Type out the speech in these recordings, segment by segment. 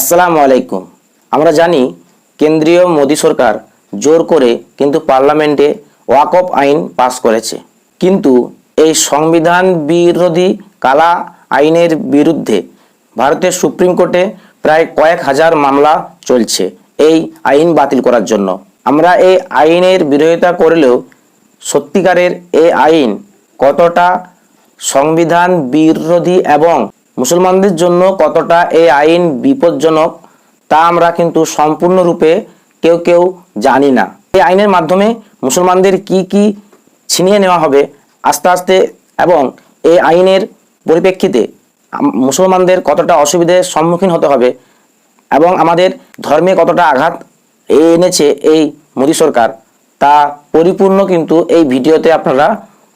আসসালামু আলাইকুম। আমরা জানি কেন্দ্রীয় মোদী সরকার জোর করে কিন্তু পার্লামেন্টে ওয়াকফ আইন পাস করেছে। কিন্তু এই সংবিধান বিরোধী কালা আইনের বিরুদ্ধে ভারতের সুপ্রিম কোর্টে প্রায় কয়েক হাজার মামলা চলছে এই আইন বাতিল করার জন্য। আমরা এই আইনের বিরোধিতা করলেও সত্যিকারের এই আইন কতটা সংবিধান বিরোধী এবং মুসলমানদের জন্য কতটা এই আইন বিপজ্জনক, তা আমরা কিন্তু সম্পূর্ণরূপে কেউ কেউ জানি না। এই আইনের মাধ্যমে মুসলমানদের কি কি ছিনিয়ে নেওয়া হবে আস্তে আস্তে এবং এই আইনের পরিপ্রেক্ষিতে মুসলমানদের কতটা অসুবিধার সম্মুখীন হতে হবে এবং আমাদের ধর্মে কতটা আঘাত এনেছে এই মোদী সরকার, তা পরিপূর্ণ কিন্তু এই ভিডিওতে আপনারা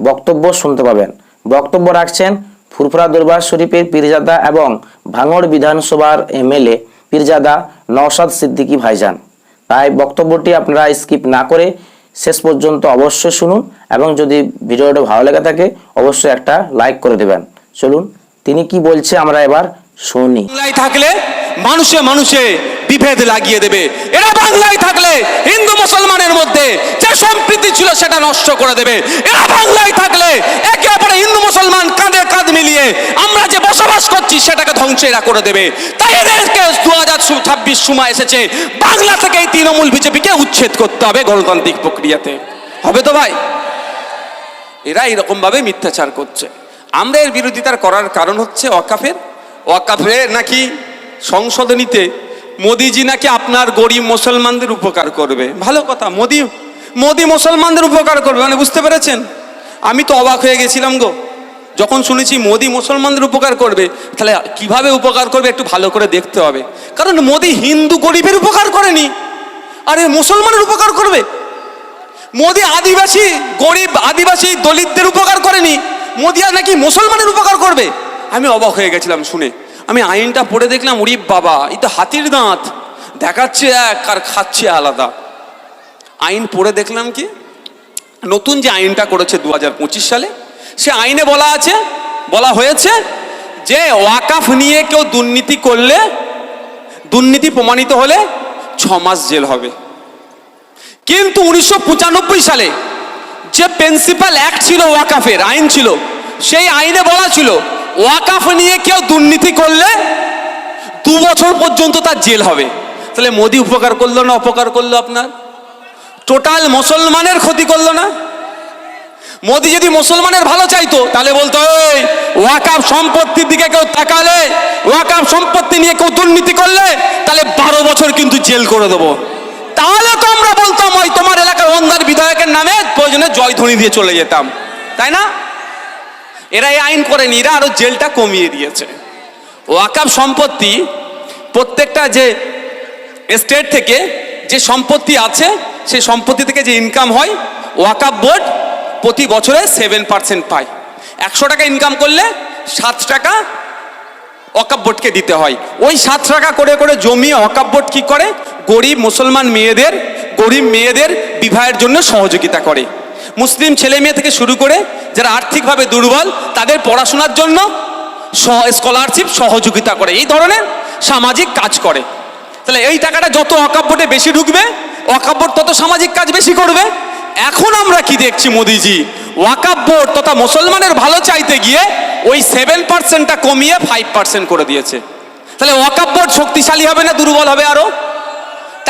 বক্তব্য শুনতে পাবেন। বক্তব্য রাখছেন ফুরফুরা দরবার শরীফের পীরজাদা এবং ভাঙড় বিধানসভার এমএলএ পীরজাদা নওশাদ সিদ্দিকী ভাইজান। তাই বক্তব্যটি আপনারা স্কিপ না করে শেষ পর্যন্ত অবশ্যই শুনুন এবং যদি ভিডিওটা ভালো লেগে থাকে, অবশ্যই একটা লাইক করে দেবেন। চলুন, তিনি কি বলছে আমরা এবার শুনি। থাকলে মানুষে মানুষে বিভেদ লাগিয়ে দেবে। এরা বাংলায় থাকলে হিন্দু মুসলমানের মধ্যে যে সম্প্রীতি ছিল সেটা নষ্ট করে দেবে। এরা বাংলায় থাকলে একে অপরে হিন্দু মুসলমান কাঁধে কাঁধ মিলিয়ে আমরা যে বসবাস করছি সেটাকে ধ্বংস এরা করে দেবে। তাই এদেরকে দু হাজার ছাব্বিশ সময় এসেছে। বাংলা থেকে এই তৃণমূল বিজেপিকে উচ্ছেদ করতে হবে গণতান্ত্রিক প্রক্রিয়াতে। হবে তো ভাই? এরা এরকম ভাবে মিথ্যাচার করছে। আমরা এর বিরোধিতার করার কারণ হচ্ছে ওয়াকাফের। ওয়াকাফে নাকি সংশোধনীতে মোদিজি নাকি আপনার গরিব মুসলমানদের উপকার করবে? ভালো কথা, মোদি মোদি মুসলমানদের উপকার করবে মানে বুঝতে পেরেছেন? আমি তো অবাক হয়ে গেছিলাম গো। যখন শুনেছি মোদি মুসলমানদের উপকার করবে, তাহলে কীভাবে উপকার করবে একটু ভালো করে দেখতে হবে। কারণ মোদি হিন্দু গরিবের উপকার করেনি। আরে মুসলমানের উপকার করবে? মোদি আদিবাসী, গরিব আদিবাসী দলিতদের উপকার করেনি। মোদি আর নাকি মুসলমানের উপকার করবে? আমি অবাক হয়ে গেছিলাম শুনে। আমি আইনটা পড়ে দেখলাম উরি বাবা, এই তো হাতির দাঁত। দেখাচ্ছে এক আর খাচ্ছে আলাদা। আইন পড়ে দেখলাম কি? নতুন যে আইনটা করেছে দু হাজার পঁচিশ সালে, সে আইনে বলা আছে, বলা হয়েছে যে ওয়াকাফ নিয়ে কেউ দুর্নীতি করলে, দুর্নীতি প্রমাণিত হলে ছ মাস জেল হবে। কিন্তু উনিশশো পঁচানব্বই সালে যে প্রিন্সিপাল অ্যাক্ট ছিল ওয়াকাফের, আইন ছিল, সেই আইনে বলা ছিল ওয়াকাফ নিয়ে কেউ দুর্নীতি করলে দু বছর পর্যন্ত তার জেল হবে। তাহলে মোদি উপকার করল না অপকার করল আপনার? টোটাল মুসলমানের ক্ষতি করল না? মোদি যদি মুসলমানের ভালো চাইতো, তাহলে বলতো, এই, ওয়াকাফ সম্পত্তির দিকে কেউ তাকালে, ওয়াকাফ সম্পত্তি নিয়ে কেউ দুর্নীতি করলে, তাহলে বারো বছর কিন্তু জেল করে দেবো। তাহলে তো আমরা বলতাম, ওই তোমার এলাকার অন্ধার বিধায়কের নামে প্রয়োজনে জয়ধ্বনি দিয়ে চলে যেতাম। তাই না? এরা এই আইন করেনি, এরা আরও জেলটা কমিয়ে দিয়েছে। ওয়াকাফ সম্পত্তি, প্রত্যেকটা যে স্টেট থেকে যে সম্পত্তি আছে, সেই সম্পত্তি থেকে যে ইনকাম হয় ওয়াকাফ বোর্ড প্রতি বছরে সেভেন পার্সেন্ট পায়। একশো টাকা ইনকাম করলে সাত টাকা ওয়াকাব বোর্ডকে দিতে হয়। ওই সাত টাকা করে করে জমিয়ে ওয়াকাব বোর্ড কী করে? গরিব মুসলমান মেয়েদের, গরিব মেয়েদের বিবাহের জন্য সহযোগিতা করে। মুসলিম ছেলে মেয়ে থেকে শুরু করে যারা আর্থিকভাবে দুর্বল, তাদের পড়াশোনার জন্য স্কলারশিপ সহযোগিতা করে। এই ধরনের সামাজিক কাজ করে। তাহলে এই টাকাটা যত বোর্ডে বেশি ঢুকবে বোর্ড তত সামাজিক কাজ বেশি করবে। এখন আমরা কি দেখছি মোদিজি? ওয়াকাব বোর্ড তথা মুসলমানের ভালো চাইতে গিয়ে ওই সেভেন পার্সেন্টটা কমিয়ে ফাইভ পার্সেন্ট করে দিয়েছে। তাহলে ওয়াকাব বোর্ড শক্তিশালী হবে না দুর্বল হবে আরও?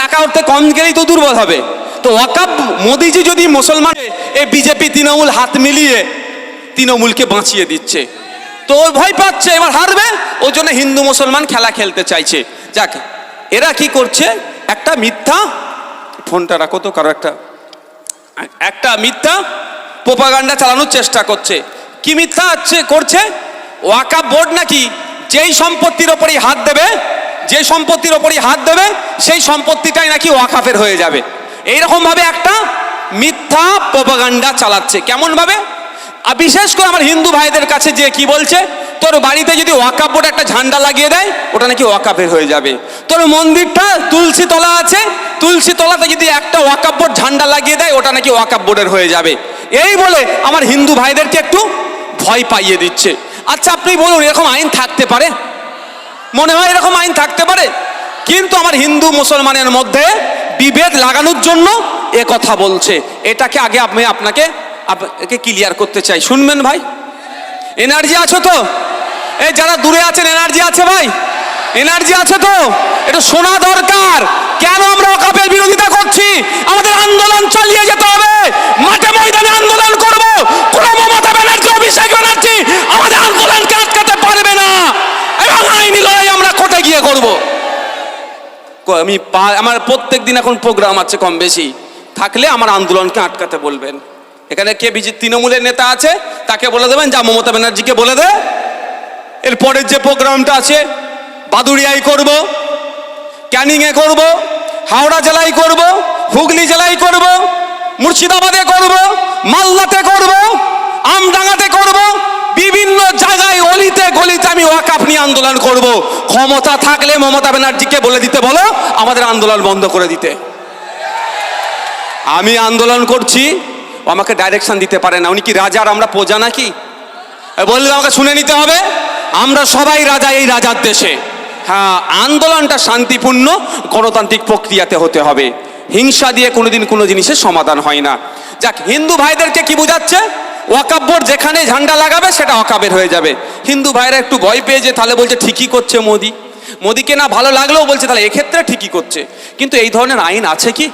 টাকা উঠতে কম গেলেই তো দুর্বল হবে। তো ওয়াকাব, মোদিজি যদি মুসলমান এই বিজেপি তৃণমূল হাত মিলিয়ে তৃণমূলকে বাঁচিয়ে দিচ্ছে, তো ভয় পাচ্ছে, এবার হারবে ওই জন্য হিন্দু মুসলমান খেলা খেলতে চাইছে। যাক, এরা কি করছে? একটা মিথ্যা, ফোনটা রাখো তো, কারও একটা একটা মিথ্যা পোপাগান্ডা চালানোর চেষ্টা করছে। কি মিথ্যা হচ্ছে করছে? ওয়াকাব বোর্ড নাকি যেই সম্পত্তির ওপরই হাত দেবে যে সম্পত্তির ওপরই হাত দেবে, সেই সম্পত্তিটাই নাকি ওয়াকাফের হয়ে যাবে। এইরকম ভাবে একটা মিথ্যা প্রোপাগান্ডা চালাচ্ছে। কেমন ভাবে আর বিশেষ করে আমার হিন্দু ভাইদের কাছে যে কি বলছে, তোর বাড়িতে যদি ওয়াকাপ বোর্ড একটা ঝান্ডা লাগিয়ে দেয়, ওটা নাকি ওয়াকাপের হয়ে যাবে। তোর মন্দিরটা তুলসী তলা আছে, তুলসী তলাতে যদি একটা ওয়াকাপ বোর্ড ঝান্ডা লাগিয়ে দেয়, ওটা নাকি ওয়াকাপ বোর্ডের হয়ে যাবে। এই বলে আমার হিন্দু ভাইদেরকে একটু ভয় পাইয়ে দিচ্ছে। আচ্ছা আপনি বলুন, এরকম আইন থাকতে পারে? মনে হয় এরকম আইন থাকতে পারে। কিন্তু আমার হিন্দু মুসলমানের মধ্যে বিভেদ লাগানোর জন্য এ কথা বলছে। এটাকে আগে আমি আপনাকে আপনাকে ক্লিয়ার করতে চাই। শুনবেন ভাই? এনার্জি আছো তো? এই যারা দূরে আছেন এনার্জি আছে ভাই? এনার্জি আছে তো? এটা শোনা দরকার। কেন আমরা অকাপের বিরোধিতা করছি? আমাদের আন্দোলন চালিয়ে যেতে হবে। মাঠে ময়দানে আন্দোলন করব। কোন মমতা ব্যানার্জি, অভিষেক ব্যানার্জি আমাদের আন্দোলনকে আটকাতে পারবে না। এবং আইনি লড়াই আমরা কোর্টে গিয়ে করব। আমি আমার প্রত্যেক দিন এখন প্রোগ্রাম আছে কম বেশি। থাকলে আমার আন্দোলনকে আটকাতে বলবেন। এখানে কে বিজে তৃণমূলের নেতা আছে, তাকে বলে দেবেন, যা মমতা ব্যানার্জিকে বলে দে। এর পরের যে প্রোগ্রামটা আছে, বাদুড়িয়ায় করব, ক্যানিংয়ে করব, হাওড়া জেলায় করব, হুগলি জেলায় করব, মুর্শিদাবাদে করব, মালদাতে করব, আমডাঙ্গাতে করব, বিভিন্ন জায়গায় অলিতে গলিতে আমি ওয়াকাপ নিয়ে আন্দোলন করব। ক্ষমতা থাকলে মমতা ব্যানার্জিকে বলে দিতে বলো, আমাদের আন্দোলন বন্ধ করে দিতে। আমি আন্দোলন করছি আমাকে ডাইরেকশন দিতে পারে না। উনি কি রাজার আমরা প্রজা নাকি? বললে আমাকে শুনে নিতে হবে, আমরা সবাই রাজা, এই রাজার দেশে। হ্যাঁ আন্দোলনটা শান্তিপূর্ণ, গণতান্ত্রিক প্রক্রিয়াতে হতে হবে। হিংসা দিয়ে কোনোদিন কোনো জিনিসের সমাধান হয় না। যাক, হিন্দু ভাইদেরকে কি বোঝাচ্ছে? ওয়াকাব্বর যেখানে ঝান্ডা লাগাবে, সেটা অকাবের হয়ে যাবে। হিন্দু ভাইরা একটু ভয় পেয়ে যে, তাহলে বলছে, ঠিকই করছে মোদি। মোদিকে না ভালো লাগলেও বলছে, তাহলে এক্ষেত্রে ঠিকই করছে। কিন্তু এই ধরনের আইন আছে কি?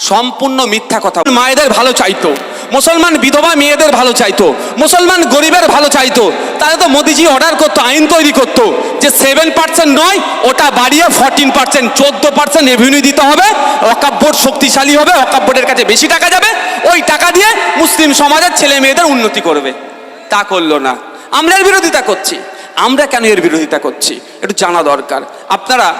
সম্পূর্ণ মিথ্যা কথা। মায়েদের ভালো চাইতো। মুসলমান বিধবা মেয়েদের ভালো চাইতো, মুসলমান গরিবের ভালো চাইতো। তাহলে তো মোদিজি অর্ডার করতো, আইন তৈরি করতো যে সেভেন পার্সেন্ট নয়, ওটা বাড়িয়ে ফোরটিন পার্সেন্ট চোদ্দ পার্সেন্ট রেভিনিউ দিতে হবে অকাপ বোর্ড শক্তিশালী হবে অকাপ বোর্ডের কাছে বেশি টাকা যাবে, ওই টাকা দিয়ে মুসলিম সমাজের ছেলে মেয়েদের উন্নতি করবে। তা করল না। আমরা এর বিরোধিতা করছি। আমরা কেন এর বিরোধিতা করছি? একটু জানা দরকার। আপনারা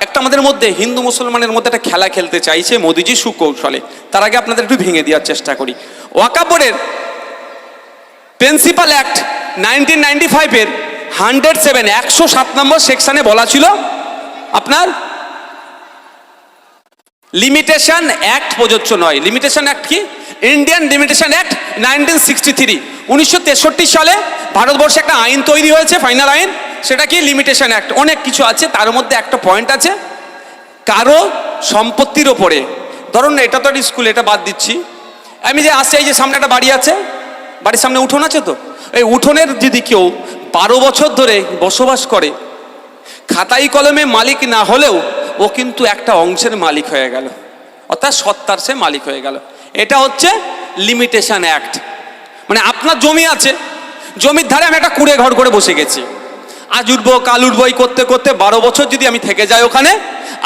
একটা আমাদের মধ্যে হিন্দু মুসলমানের মধ্যে একটা খেলা খেলতে চাইছে মোদিজি সুকৌশলে। তার আগে আপনাদের একটু ভেঙে দেওয়ার চেষ্টা করি। ওয়াকাবোর্ডের প্রিন্সিপাল অ্যাক্ট নাইনটিন নাইনটি ফাইভের হান্ড্রেড সেভেন, একশো সাত নম্বর সেকশনে বলা ছিল আপনার লিমিটেশন অ্যাক্ট প্রযোজ্য নয়। লিমিটেশন অ্যাক্ট কি? Indian limitation act nineteen sixty three, উনিশশো তেষট্টি সালে ভারতবর্ষে একটা আইন তৈরি হয়েছে, ফাইনাল আইন, সেটা কি? Limitation act. অনেক কিছু আছে, তার মধ্যে একটা পয়েন্ট আছে, কারও সম্পত্তির ওপরে। ধরুন, এটা তো স্কুল এটা বাদ দিচ্ছি। আমি যে আসছি, এই যে সামনে একটা বাড়ি আছে, বাড়ির সামনে উঠোন আছে তো, এই উঠোনের যদি কেউ বারো বছর ধরে বসবাস করে, খাতাই কলমে মালিক না হলেও ও কিন্তু একটা অংশের মালিক হয়ে গেল, অর্থাৎ সত্তার সে মালিক হয়ে গেল। এটা হচ্ছে লিমিটেশন অ্যাক্ট মানে আপনার জমি আছে, জমির ধারে আমি একটা কুড়ে ঘর করে বসে গেছি। আজ উঠবো, কাল উঠবো করতে করতে বারো বছর যদি আমি থেকে যাই ওখানে,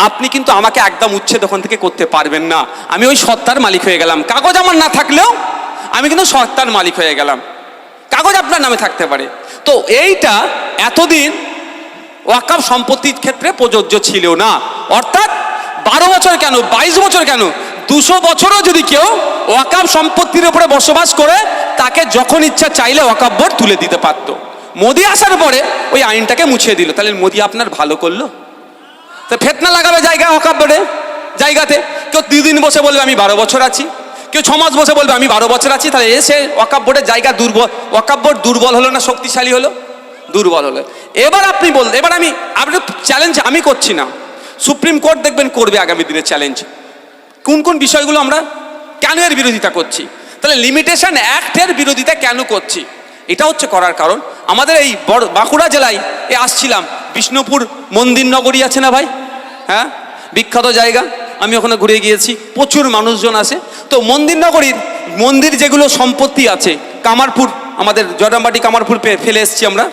আপনি কিন্তু আমাকে একদম উচ্ছেদ ওখান থেকে করতে পারবেন না। আমি ওই সত্তার মালিক হয়ে গেলাম। কাগজ আমার না থাকলেও আমি কিন্তু সত্তার মালিক হয়ে গেলাম। কাগজ আপনার নামে থাকতে পারে। তো এইটা এতদিন ওয়াকাব সম্পত্তির ক্ষেত্রে প্রযোজ্য ছিল না। অর্থাৎ বারো বছর কেন, বাইশ বছর কেন, দুশো বছরও যদি কেউ ওয়াকাব সম্পত্তির উপরে বসবাস করে, তাকে যখন ইচ্ছা চাইলে ওয়াকাব বোর্ড তুলে দিতে পারত। মোদি আসার পরে ওই আইনটাকে মুছিয়ে দিল। তাহলে মোদি আপনার ভালো করল? তো ফেতনা লাগাবে জায়গা বোর্ডে জায়গাতে। কেউ দুদিন বসে বলবে, আমি বারো বছর আছি। কেউ ছমাস বসে বলবে, আমি বারো বছর আছি। তাহলে এসে বোর্ডের জায়গা দুর্বল বোর্ড দুর্বল হলো না শক্তিশালী হলো? দুর্বল হলো। এবার আপনি বল, এবার আমি আপনি চ্যালেঞ্জ আমি করছি না। সুপ্রিম কোর্ট দেখবেন করবে আগামী দিনে চ্যালেঞ্জ কোন কোন বিষয়গুলো আমরা কেন এর বিরোধিতা করছি? তাহলে লিমিটেশন অ্যাক্টের বিরোধিতা কেন করছি? এটা হচ্ছে করার কারণ। আমাদের এই বড় বাঁকুড়া জেলায় এ আসছিলাম। বিষ্ণুপুর মন্দির নগরী আছে না ভাই? হ্যাঁ? বিখ্যাত জায়গা। আমি ওখানে ঘুরে গিয়েছি। প্রচুর মানুষজন আসে। তো মন্দির নগরীর মন্দির যেগুলো সম্পত্তি আছে, কামারপুর, আমাদের জয়রামবাটি কামারপুর পে- ফেলে এসেছি আমরা।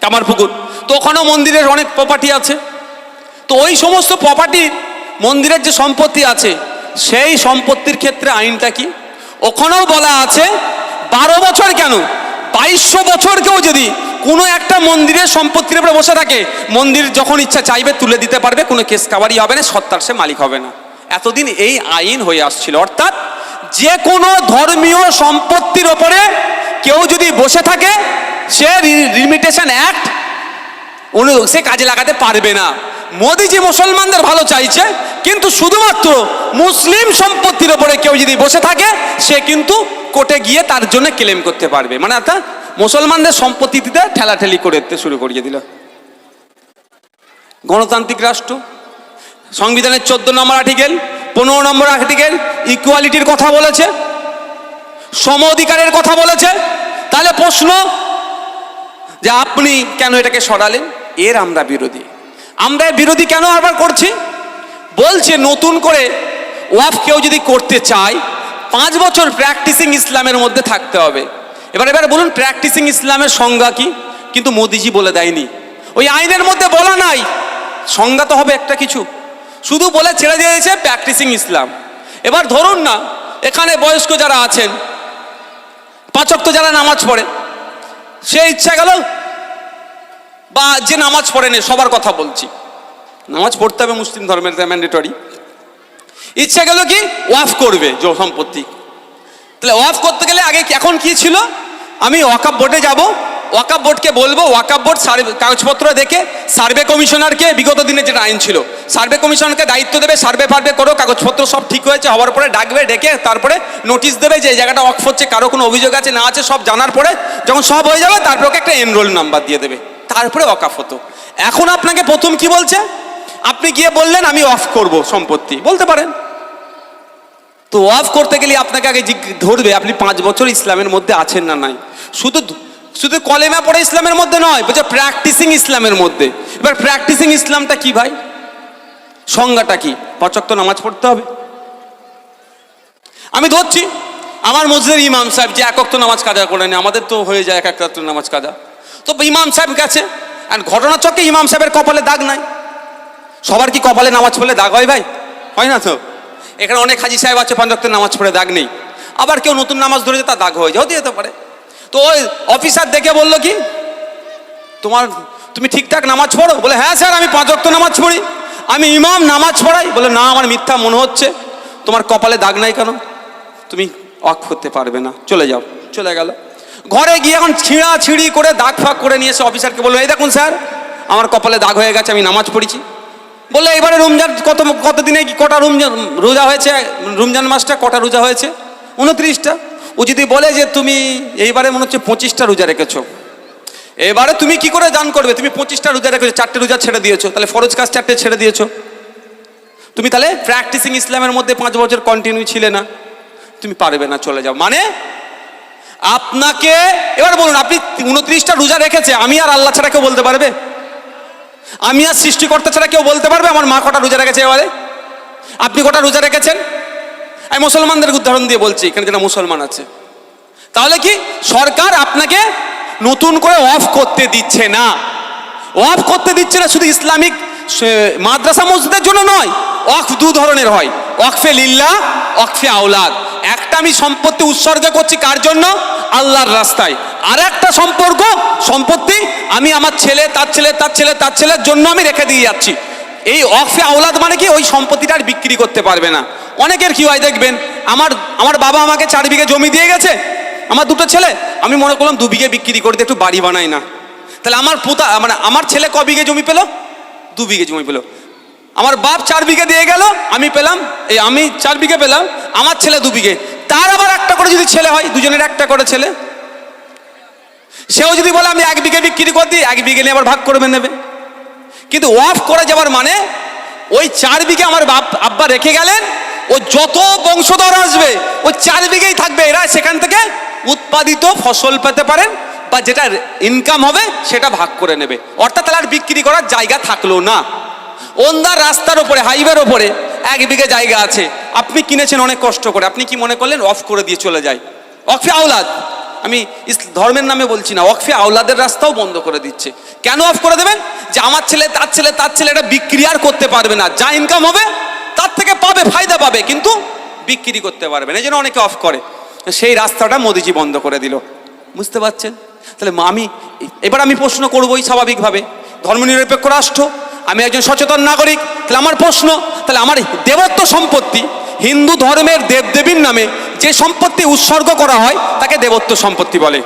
কামারপুকুর। তো ওখানেও মন্দিরের অনেক প্রপার্টি আছে। তো ওই সমস্ত প্রপার্টির মন্দিরের যে সম্পত্তি আছে, সেই সম্পত্তির ক্ষেত্রে আইনটা কি? ওখানেও বলা আছে, বারো বছর কেন? বাইশশো বছরকেও যদি কোনো একটা মন্দিরের সম্পত্তির উপরে বসে থাকে, মন্দির যখন ইচ্ছা চাইবে তুলে দিতে পারবে, কোনো কেস কাবারি হবে না, সত্তার সে মালিক হবে না। এতদিন এই আইন হয়ে আসছিল। অর্থাৎ যে কোনো ধর্মীয় সম্পত্তির ওপরে কেউ যদি বসে থাকে, সে লিমিটেশন অ্যাক্ট সে কাজে লাগাতে পারবে না। মোদিজি মুসলমানদের ভালো চাইছে, কিন্তু শুধুমাত্র মুসলিম সম্পত্তির ওপরে কেউ যদি বসে থাকে, সে কিন্তু কোর্টে গিয়ে তার জন্য ক্লেম করতে পারবে। মানে অর্থাৎ মুসলমানদের সম্পত্তিতে ঠেলাঠেলি করে দিতে শুরু করিয়ে দিল। গণতান্ত্রিক রাষ্ট্র, সংবিধানের চোদ্দ নম্বর আর্টিকেল পনেরো নম্বর আর্টিকেল ইকুয়ালিটির কথা বলেছে, সম অধিকারের কথা বলেছে। তাহলে প্রশ্ন যে আপনি কেন এটাকে সরালেন? এর আমরা বিরোধী। আমরা বিরোধী কেন আবার করছি? বলছে নতুন করে ওয়াফ কেউ যদি করতে চায়, পাঁচ বছর প্র্যাকটিসিং ইসলামের মধ্যে থাকতে হবে। এবার এবার বলুন প্র্যাকটিসিং ইসলামের সংজ্ঞা কি? কিন্তু মোদিজি বলে দেয়নি। ওই আইনের মধ্যে বলা নাই। সংজ্ঞা তো হবে একটা কিছু। শুধু বলে ছেড়ে দিয়েছে প্র্যাকটিসিং ইসলাম। এবার ধরুন না, এখানে বয়স্ক যারা আছেন পাঁচক্ত যারা নামাজ পড়ে, সে ইচ্ছা গেল বা যে নামাজ পড়েনি সবার কথা বলছি। নামাজ পড়তে হবে মুসলিম ধর্মের ম্যান্ডেটরি ইচ্ছা গেল কি? ওয়াফ করবে, যে সম্পত্তি। তাহলে ওয়াফ করতে গেলে আগে এখন কি ছিল? আমি ওয়াকাপ বোর্ডে যাব। ওয়াকাপ বোর্ডকে বলব ওয়াকাপ বোর্ড সার্ভে কাগজপত্র দেখে সার্ভে কমিশনারকে বিগত দিনে যেটা আইন ছিল, সার্ভে কমিশনারকে দায়িত্ব দেবে, সার্ভে ফার্ভে করো, কাগজপত্র সব ঠিক হয়েছে, হওয়ার পরে ডাকবে, ডেকে তারপরে নোটিশ দেবে যে এই জায়গাটা ওয়াকফ হচ্ছে, কারও কোনো অভিযোগ আছে, না আছে, সব জানার পরে যখন সব হয়ে যাবে, তারপরে একটা এনরোল নাম্বার দিয়ে দেবে। তারপরে ওয়াকাফ হতো। এখন আপনাকে প্রথম কি বলছে? আপনি গিয়ে বললেন, আমি অফ করব সম্পত্তি। বলতে পারেন। তো ওয়াফ করতে গেলে আপনাকে আগে ধরবে, আপনি পাঁচ বছর ইসলামের মধ্যে আছেন না নাই? শুধু শুধু কলেমা পড়ে ইসলামের মধ্যে নয়, বলছে প্র্যাকটিসিং ইসলামের মধ্যে। এবার প্র্যাকটিসিং ইসলামটা কি ভাই? সংজ্ঞাটা কি? পচক তো নামাজ পড়তে হবে? আমি ধরছি, আমার মসজিদের ইমাম সাহেব যে একক তো নামাজ কাজা করে আমাদের তো হয়ে যায় এক এক নামাজ কাজা। তো ইমাম সাহেব গেছে। আর ঘটনা চক্কে ইমাম সাহেবের কপালে দাগ নাই। সবার কি কপালে নামাজ পড়লে দাগ হয় ভাই? হয় না তো? এখানে অনেক হাজি সাহেব আছে, পাঞ্জাবতে নামাজ পড়ে দাগ নেই। আবার কেউ নতুন নামাজ ধরেছে তার দাগ হয়ে যাও, দিয়ে যেতে পারে। তো ওই অফিসার দেখে বলল কি, তোমার, তুমি ঠিকঠাক নামাজ পড়ো? বলে হ্যাঁ স্যার, আমি পাঁচ ওয়াক্ত নামাজ পড়ি। আমি ইমাম নামাজ পড়াই। বলে, না, আমার মিথ্যা মনে হচ্ছে। তোমার কপালে দাগ নাই কেন? তুমি অক করতে পারবে না। চলে যাও। চলে গেল। ঘরে গিয়ে এখন ছিঁড়া ছিঁড়ি করে দাগ ফাঁক করে নিয়ে এসে অফিসারকে বলল, এই দেখুন স্যার আমার কপালে দাগ হয়ে গেছে, আমি নামাজ পড়েছি। বললে, এবারে রমজান কত কত দিনে কটা রমজান, রোজা হয়েছে? রমজান মাসটা কটা রোজা হয়েছে? উনত্রিশটা। ও যদি বলে যে তুমি, এইবারে মনে হচ্ছে পঁচিশটা রোজা রেখেছো। এবারে তুমি কি করে দান করবে? তুমি পঁচিশটা রোজা রেখেছো, চারটে রোজা ছেড়ে দিয়েছ, তাহলে ফরজ কাজ চারটে ছেড়ে দিয়েছ। তুমি তাহলে প্র্যাকটিসিং ইসলামের মধ্যে পাঁচ বছর কন্টিনিউ ছিলে না। তুমি পারবে না চলে যাও। মানে আপনাকে, এবার বলুন, আপনি উনত্রিশটা রোজা রেখেছে, আমি আর আল্লাহ ছাড়া কেউ বলতে পারবে? আমি আর সৃষ্টিকর্তা ছাড়া কেউ বলতে পারবে আমার মা কটা রোজা রেখেছে এবারে? আপনি কটা রোজা রেখেছেন? আমি মুসলমানদের উদাহরণ দিয়ে বলছি, এখানে যারা মুসলমান আছে। তাহলে কি, সরকার আপনাকে নতুন করে অফ করতে দিচ্ছে না। অফ করতে দিচ্ছে না শুধু ইসলামিক মাদ্রাসা মসজিদের জন্য নয় অফ দু ধরনের হয়। অকফে লিল্লা অকফে আওলাদ। একটা আমি সম্পত্তি উৎসর্গ করছি কার জন্য? আল্লাহর রাস্তায়। আর একটা সম্পর্ক, সম্পত্তি আমি আমার ছেলে, তার ছেলে তার ছেলে, তার ছেলের জন্য আমি রেখে দিয়ে যাচ্ছি। এই অকফে আওলাদ মানে কি? ওই সম্পত্তিটা আর বিক্রি করতে পারবে না। অনেকের কি হয় দেখবেন, আমার আমার বাবা আমাকে চার বিঘে জমি দিয়ে গেছে, আমার দুটো ছেলে, আমি মনে করলাম দু বিঘে বিক্রি করে একটু বাড়ি বানাই না। তাহলে আমার পোতা মানে আমার ছেলে ক বিঘে জমি পেল? দু বিঘে জমি পেল। আমার বাপ চার বিঘে দিয়ে গেল, আমি পেলাম, এই আমি চার বিঘে পেলাম, আমার ছেলে দু বিঘে। তার আবার একটা করে যদি ছেলে হয়, দুজনের একটা করে ছেলে। সেও যদি বলে, আমি এক বিঘে বিক্রি করে দিই, এক বিঘে নিয়ে আবার ভাগ করবে নেবে। কিন্তু ওয়াফ করে যাওয়ার মানে ওই চার বিঘে আমার বাপ, আব্বা রেখে গেলেন, ও যত বংশধর আসবে ওই চার বিঘেই থাকবে। এরা সেখান থেকে উৎপাদিত ফসল পেতে পারেন বা যেটা ইনকাম হবে, সেটা ভাগ করে নেবে। অর্থাৎ তাহলে আর বিক্রি করার জায়গা থাকল না। ওন্দার রাস্তার ওপরে হাইওয়ের ওপরে এক বিঘে জায়গা আছে। আপনি কিনেছেন অনেক কষ্ট করে। আপনি কি মনে করলেন অফ করে দিয়ে চলে যায়? অফে আওলাদ। আমি ধর্মের নামে বলছি না। ওয়াকফে আওলাদের রাস্তাও বন্ধ করে দিচ্ছে। কেন অফ করে দেবেন? যে আমার ছেলে, তার ছেলে তার ছেলে এটা বিক্রি আর করতে পারবে না। যা ইনকাম হবে, তার থেকে পাবে, ফায়দা পাবে, কিন্তু বিক্রি করতে পারবে না। এই জন্য অনেকে অফ করে। সেই রাস্তাটা মোদিজি বন্ধ করে দিল। বুঝতে পারছেন? তাহলে আমি, এবার আমি প্রশ্ন করবোই স্বাভাবিকভাবে। ধর্মনিরপেক্ষ রাষ্ট্র আমি একজন সচেতন নাগরিক, তাহলে আমার প্রশ্ন, তাহলে আমার দেবত্ব সম্পত্তি হিন্দু ধর্মের দেবদেবীর নামে যে সম্পত্তি উৎসর্গ করা হয়, তাকে দেবত্ব সম্পত্তি বলে।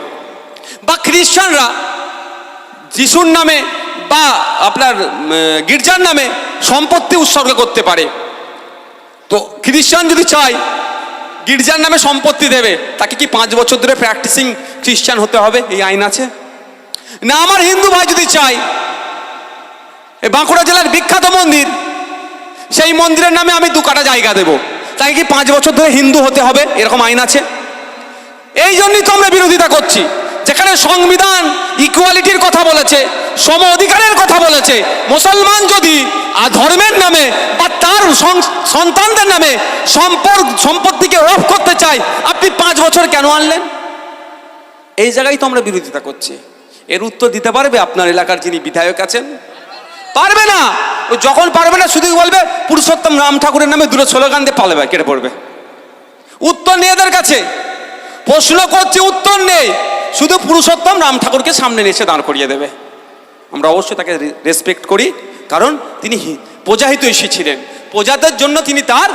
বা খ্রিস্টানরা যিশুর নামে বা আপনার গির্জার নামে সম্পত্তি উৎসর্গ করতে পারে। তো খ্রিস্টান যদি চায়, গির্জার নামে সম্পত্তি দেবে, তাকে কি পাঁচ বছর ধরে প্র্যাকটিসিং খ্রিস্টান হতে হবে? এই আইন আছে। না, আমার হিন্দু ভাই যদি চায় এই বাঁকুড়া জেলার বিখ্যাত মন্দির। সেই মন্দিরের নামে আমি দু কাটা জায়গা দেবো। তাই কি পাঁচ বছর ধরে হিন্দু হতে হবে? এরকম আইন আছে। এই জন্যই তো আমরা বিরোধিতা করছি। যেখানে সংবিধান ইকুয়ালিটির কথা বলেছে, সম অধিকারের কথা বলেছে, মুসলমান যদি ধর্মের নামে বা তার সন্তানদের নামে সম্পর্ক সম্পত্তিকে অফ করতে চায়, আপনি পাঁচ বছর কেন আনলেন? এই জায়গায় তো আমরা বিরোধিতা করছি। এর উত্তর দিতে পারবে আপনার এলাকার যিনি বিধায়ক আছেন। পারবে না। ও যখন পারবে না, শুধু বলবে? পুরুষোত্তম রাম ঠাকুরের নামে দূরে স্লোগান দিয়ে পালাবে, কেটে পড়বে। উত্তর নেই এদের কাছে। প্রশ্ন করছে, উত্তর নেই। শুধু পুরুষোত্তম রাম ঠাকুরকে সামনে এসে দাঁড় করিয়ে দেবে। আমরা অবশ্যই তাকে রেসপেক্ট করি, কারণ তিনি প্রজাহিত ঋষি ছিলেন। প্রজাদের জন্য তিনি তার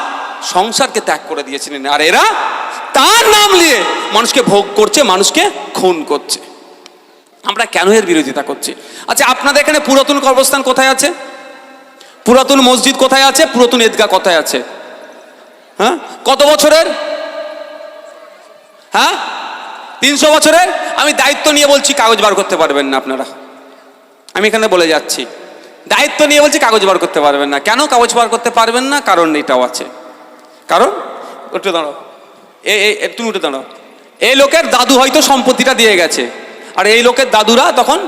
সংসারকে ত্যাগ করে দিয়েছিলেন। আর এরা তার নাম নিয়ে মানুষকে ভোগ করছে, মানুষকে খুন করছে। আমরা কেন এর বিরোধিতা করছি? আচ্ছা আপনাদের এখানে পুরাতন কবরস্থান কোথায় আছে? পুরাতন মসজিদ কোথায় আছে? পুরাতন ঈদগাহ কোথায় আছে? হ্যাঁ? কত বছরের? হ্যাঁ? তিনশো বছরের? আমি দায়িত্ব নিয়ে বলছি কাগজ বার করতে পারবেন না আপনারা। আমি এখানে বলে যাচ্ছি। দায়িত্ব নিয়ে বলছি কাগজ বার করতে পারবেন না। কেন কাগজ বার করতে পারবেন না? কারণ এটাও আছে। কারণ? একটু দাঁড়াও। এ তুমি উঠে দাঁড়াও। এই লোকের দাদু হয়তো সম্পত্তিটা দিয়ে গেছে। আর এই লোকের দাদুরা তখন,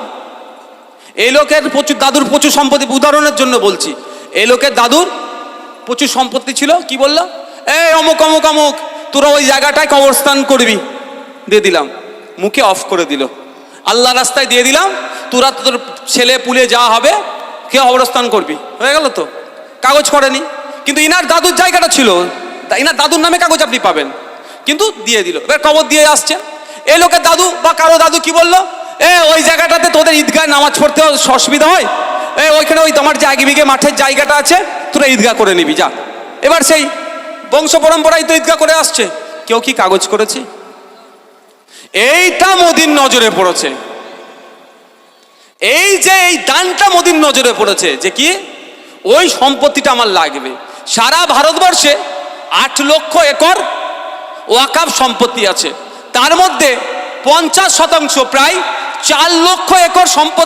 এই লোকের প্রচুর, দাদুর প্রচুর সম্পত্তি, উদাহরণের জন্য বলছি, এই লোকের দাদুর প্রচুর সম্পত্তি ছিল, কি বলল? এই অমুক অমুক অমুক, তোরা ওই জায়গাটায় কবরস্থান করবি। দিয়ে দিলাম। মুখে অফ করে দিল। আল্লাহ রাস্তায় দিয়ে দিলাম, তোরা তোর ছেলে পুলে যা হবে, কে অবস্থান করবি? হয়ে গেল তো। কাগজ করেনি কিন্তু ইনার দাদুর জায়গাটা ছিল। ইনার দাদুর নামে কাগজ আপনি পাবেন। কিন্তু দিয়ে দিল। এবার কবর দিয়ে আসছে। এই লোকের দাদু বা কারও দাদু কি বলল? এ, ওই জায়গাটাতে তোদের ঈদগায় নামাজ পড়তে অসুবিধা হয়। এ, ওইখানে ওই তোমার যে বিঘে মাঠের জায়গাটা আছে, তোরা ঈদগাহ করে নিবি, যা। এবার সেই বংশ পরম্পরায় তো ঈদগাহ করে আসছে। কেউ কি কাগজ করেছে? এইটা মোদির নজরে পড়েছে। এই যে এই দানটা মোদির নজরে পড়েছে, যে কি? ওই সম্পত্তিটা আমার লাগবে। সারা ভারতবর্ষে আট লক্ষ একর ওয়াকাব সম্পত্তি আছে। তার মধ্যে পঞ্চাশ শতাংশ প্রায় চার লক্ষ একর সম্পত্তি